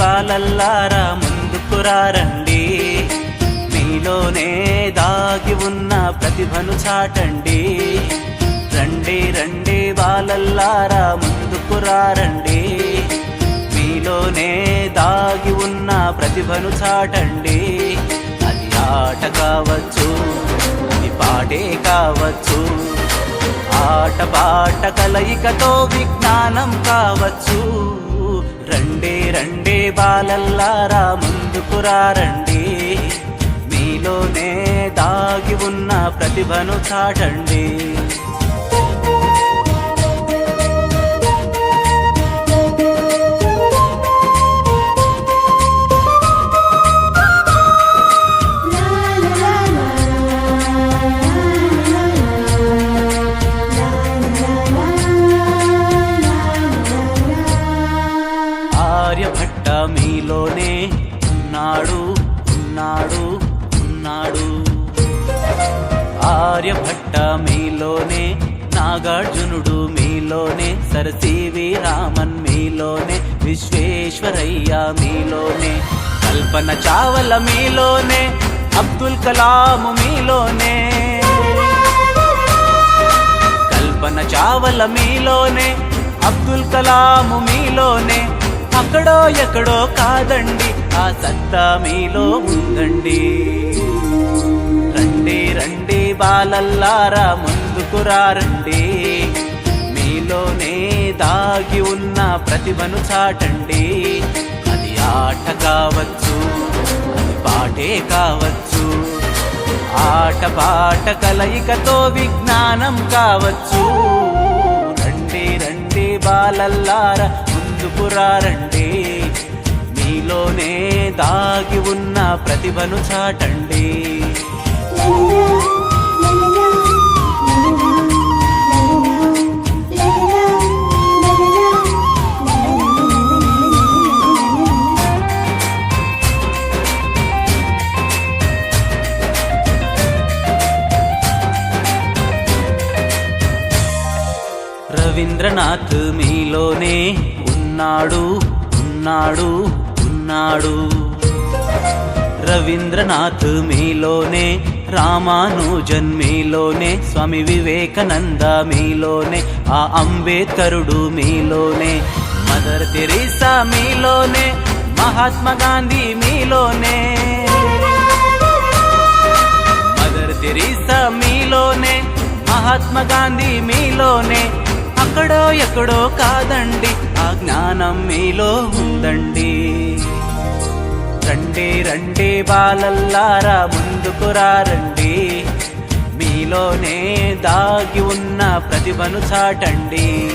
కాలల్లారా ముందుకు రారండి. మీలోనే దాగి ఉన్న ప్రతిభను చాటండి. రండి రండి బాలల్లారా ముందుకు రారండి. మీలోనే దాగి ఉన్న ప్రతిభను చాటండి. అది ఆట కావచ్చు అది పాటే కావచ్చు. ఆట పాట కలయికతో విజ్ఞానం కావచ్చు. రండి రండి బాలల్లారా ముందుకు రండి. మీలోనే దాగి ఉన్న ప్రతిభను చాటండి. నీలోనే ఉన్నాడు ఉన్నాడు ఉన్నాడు. ఆర్యభట్ట మీలోనే నాగార్జునుడు మీలోనే సరసీవి రామన్ మీలోనే విశ్వేశ్వరయ్య మీలోనే కల్పన చావల మీలోనే అబ్దుల్ కలాం మీలోనే. కల్పన చావల మీలోనే అబ్దుల్ కలాం మీలోనే అక్కడో ఎక్కడో కాదండి ఆ సత్తా మీలో ఉందండి. రండి రండి బాలల్లారా ముందుకు రారండి. మీలోనే దాగి ఉన్న ప్రతిభను చాటండి. అది ఆట కావచ్చు అది పాటే కావచ్చు. ఆట పాట కలయికతో విజ్ఞానం కావచ్చు. రండి రండి బాలల్లార ముందుకు మీలోనే దాగి ఉన్న ప్రతిభను చాటండి. రవీంద్రనాథ్ మీలోనే ఉన్నాడు ఉన్నాడు ఉన్నాడు. రవీంద్రనాథ్ మీలోనే రామానుజన్ మీలోనే స్వామి వివేకానంద మీలోనే ఆ అంబేద్కరుడు మీలోనే మదర్ తెరీసా మీలోనే మహాత్మా గాంధీ మీలోనే. మదర్ తెరీసా మీలోనే మహాత్మా గాంధీ మీలోనే ఎక్కడో ఎక్కడో కాదండి. ఆ జ్ఞానం మీలో ఉందండి. రండి రండి బాలల్లారా ముందుకు రారండి. మీలోనే దాగి ఉన్న ప్రతిభను చాటండి.